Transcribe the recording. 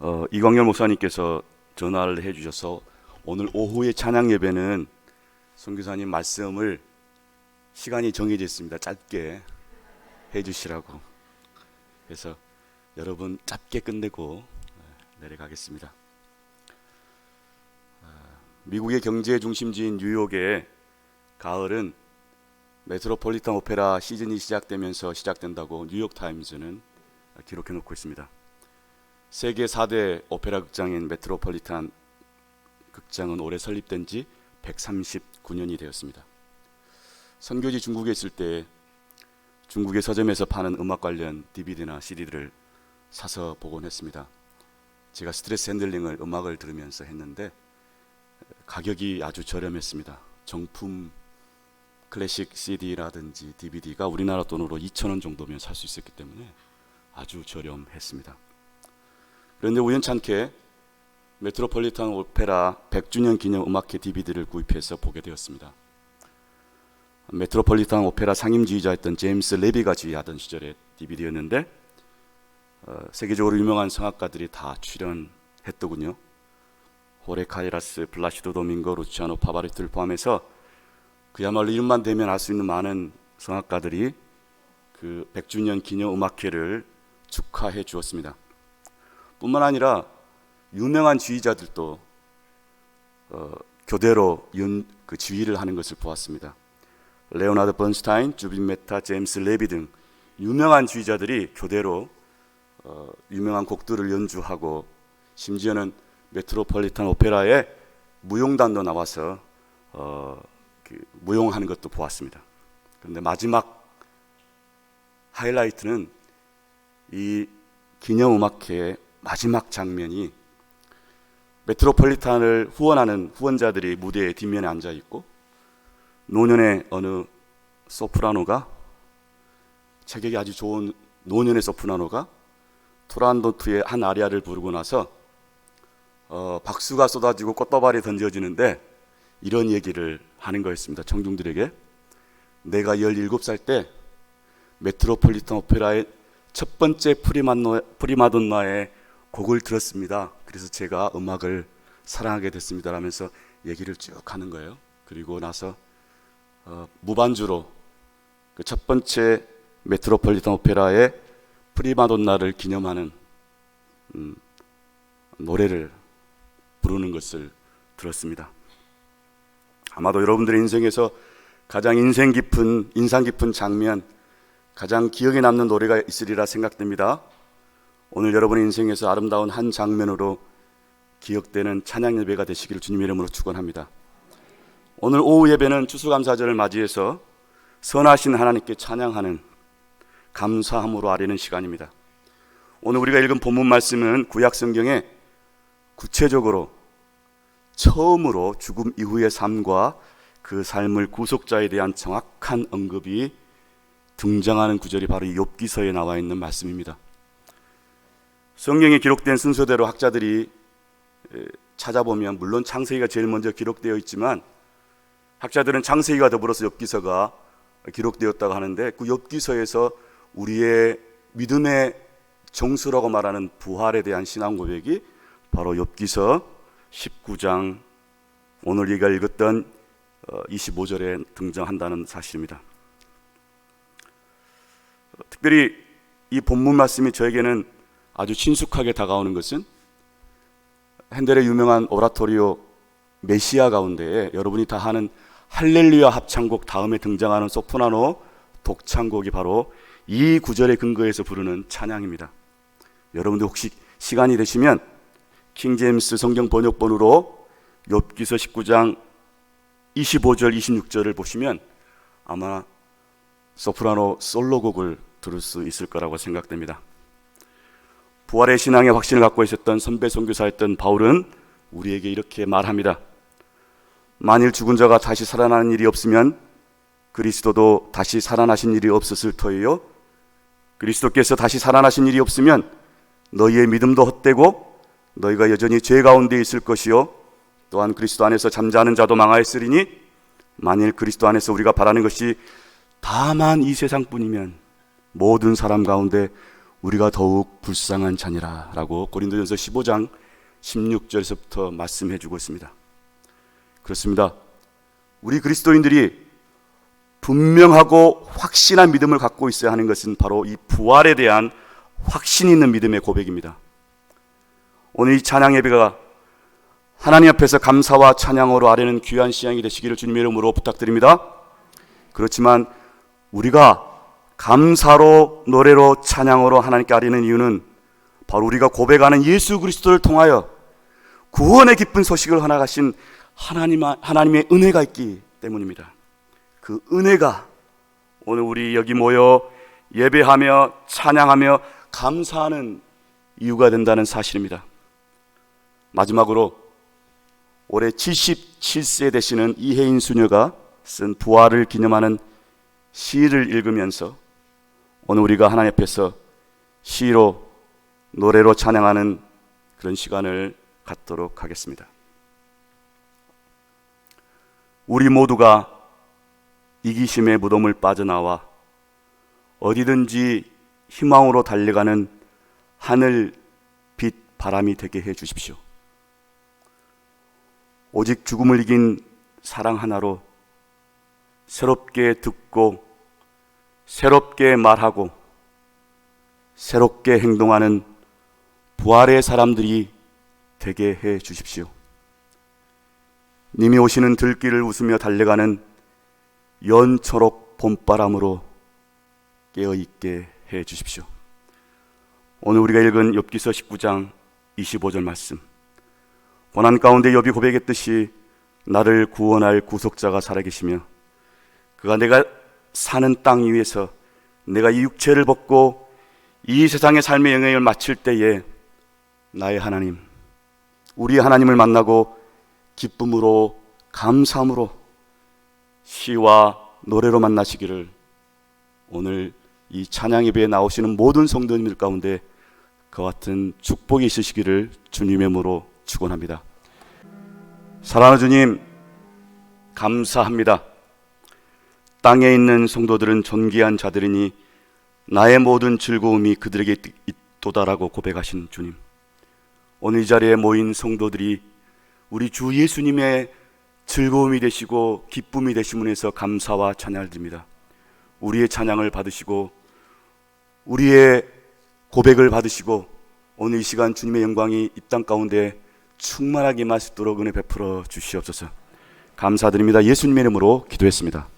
어, 이광열 목사님께서 전화를 해주셔서 오늘 오후에 찬양 예배는 선교사님 말씀을 시간이 정해져 있습니다. 짧게 해주시라고. 그래서 여러분 짧게 끝내고 어, 내려가겠습니다. 어, 미국의 경제 중심지인 뉴욕의 가을은 메트로폴리탄 오페라 시즌이 시작되면서 시작된다고 뉴욕 타임즈는 기록해 놓고 있습니다. 세계 4대 오페라 극장인 메트로폴리탄 극장은 올해 설립된 지 139년이 되었습니다. 선교지 중국에 있을 때 중국의 서점에서 파는 음악 관련 DVD나 CD들을 사서 보곤 했습니다. 제가 스트레스 핸들링을 음악을 들으면서 했는데 가격이 아주 저렴했습니다. 정품 클래식 CD라든지 DVD가 우리나라 돈으로 2,000원 정도면 살 수 있었기 때문에 아주 저렴했습니다. 그런데 우연찮게 메트로폴리탄 오페라 100주년 기념 음악회 DVD를 구입해서 보게 되었습니다. 메트로폴리탄 오페라 상임지휘자였던 제임스 레비가 지휘하던 시절의 DVD였는데 어, 세계적으로 유명한 성악가들이 다 출연했더군요. 호레 카이라스, 블라시도 도밍고, 루치아노 파바리트를 포함해서 그야말로 이름만 대면 알 수 있는 많은 성악가들이 그 100주년 기념 음악회를 축하해 주었습니다. 뿐만 아니라 유명한 지휘자들도 어, 교대로 연, 그 지휘를 하는 것을 보았습니다. 레오나드 번스타인, 주빈 메타, 제임스 레비 등 유명한 지휘자들이 교대로 어, 유명한 곡들을 연주하고 심지어는 메트로폴리탄 오페라에 무용단도 나와서 어, 그 무용하는 것도 보았습니다. 그런데 마지막 하이라이트는 이 기념음악회의 마지막 장면이 메트로폴리탄을 후원하는 후원자들이 무대의 뒷면에 앉아 있고 노년의 어느 소프라노가 체격이 아주 좋은 노년의 소프라노가 토란도트의 한 아리아를 부르고 나서 어, 박수가 쏟아지고 꽃다발이 던져지는데 이런 얘기를 하는 거였습니다. 청중들에게 내가 17살 때 메트로폴리탄 오페라의 첫 번째 프리마노, 프리마돈나의 곡을 들었습니다. 그래서 제가 음악을 사랑하게 됐습니다. 라면서 얘기를 쭉 하는 거예요. 그리고 나서 어, 무반주로 그 첫 번째 메트로폴리탄 오페라의 프리마돈나를 기념하는 음, 노래를 부르는 것을 들었습니다. 아마도 여러분들의 인생에서 가장 인생 깊은 인상 깊은 장면, 가장 기억에 남는 노래가 있으리라 생각됩니다. 오늘 여러분의 인생에서 아름다운 한 장면으로 기억되는 찬양 예배가 되시기를 주님의 이름으로 축원합니다. 오늘 오후 예배는 추수감사절을 맞이해서 선하신 하나님께 찬양하는 감사함으로 아뢰는 시간입니다. 오늘 우리가 읽은 본문 말씀은 구약 성경에 구체적으로 처음으로 죽음 이후의 삶과 그 삶을 구속자에 대한 정확한 언급이 등장하는 구절이 바로 이 욥기서에 나와 있는 말씀입니다. 성경에 기록된 순서대로 학자들이 찾아보면 물론 창세기가 제일 먼저 기록되어 있지만 학자들은 창세기와 더불어서 욥기서가 기록되었다고 하는데 그 욥기서에서 우리의 믿음의 정수라고 말하는 부활에 대한 신앙 고백이 바로 욥기서 19장 오늘 우리가 읽었던 25절에 등장한다는 사실입니다. 특별히 이 본문 말씀이 저에게는 아주 친숙하게 다가오는 것은 핸델의 유명한 오라토리오 메시아 가운데에 여러분이 다 하는 할렐루야 합창곡 다음에 등장하는 소프라노 독창곡이 바로 이 구절의 근거에서 부르는 찬양입니다. 여러분들 혹시 시간이 되시면 킹제임스 성경 번역본으로 욥기서 19장 25절 26절을 보시면 아마 소프라노 솔로곡을 들을 수 있을 거라고 생각됩니다. 부활의 신앙의 확신을 갖고 있었던 선배 선교사였던 바울은 우리에게 이렇게 말합니다. 만일 죽은 자가 다시 살아나는 일이 없으면 그리스도도 다시 살아나신 일이 없었을 터이요. 그리스도께서 다시 살아나신 일이 없으면 너희의 믿음도 헛되고 너희가 여전히 죄 가운데 있을 것이요. 또한 그리스도 안에서 잠자는 자도 망하였으리니 만일 그리스도 안에서 우리가 바라는 것이 다만 이 세상뿐이면 모든 사람 가운데 우리가 더욱 불쌍한 자니라라고 고린도전서 15장 16절에서부터 말씀해 주고 있습니다. 그렇습니다. 우리 그리스도인들이 분명하고 확신한 믿음을 갖고 있어야 하는 것은 바로 이 부활에 대한 확신 있는 믿음의 고백입니다. 오늘 이 찬양 예배가 하나님 앞에서 감사와 찬양으로 아뢰는 귀한 시향이 되시기를 주님의 이름으로 부탁드립니다. 그렇지만 우리가 감사로 노래로 찬양으로 하나님께 아뢰는 이유는 바로 우리가 고백하는 예수 그리스도를 통하여 구원의 기쁜 소식을 하나 가신 하나님, 하나님의 은혜가 있기 때문입니다. 그 은혜가 오늘 우리 여기 모여 예배하며 찬양하며 감사하는 이유가 된다는 사실입니다. 마지막으로 올해 77세 되시는 이혜인 수녀가 쓴 부활을 기념하는 시를 읽으면서 오늘 우리가 하나님 앞에서 시로 노래로 찬양하는 그런 시간을 갖도록 하겠습니다. 우리 모두가 이기심의 무덤을 빠져나와 어디든지 희망으로 달려가는 하늘 빛 바람이 되게 해 주십시오. 오직 죽음을 이긴 사랑 하나로 새롭게 듣고 새롭게 말하고 새롭게 행동하는 부활의 사람들이 되게 해 주십시오. 님이 오시는 들길을 웃으며 달려가는 연초록 봄바람으로 깨어 있게 해 주십시오. 오늘 우리가 읽은 욥기서 19장 25절 말씀. 고난 가운데 욥이 고백했듯이 나를 구원할 구속자가 살아계시며 그가 내가 사는 땅 위에서 내가 이 육체를 벗고 이 세상의 삶의 영향을 마칠 때에 나의 하나님, 우리 하나님을 만나고 기쁨으로 감사함으로 시와 노래로 만나시기를 오늘 이 찬양 예배에 나오시는 모든 성도님들 가운데 그 같은 축복이 있으시기를 주님의 모로 축원합니다. 사랑하는 주님 감사합니다. 땅에 있는 성도들은 존귀한 자들이니 나의 모든 즐거움이 그들에게 있도다라고 고백하신 주님. 오늘 이 자리에 모인 성도들이 우리 주 예수님의 즐거움이 되시고 기쁨이 되심을 해서 감사와 찬양을 드립니다. 우리의 찬양을 받으시고 우리의 고백을 받으시고 오늘 이 시간 주님의 영광이 이 땅 가운데 충만하게 임하시도록 은혜 베풀어 주시옵소서. 감사드립니다. 예수님의 이름으로 기도했습니다.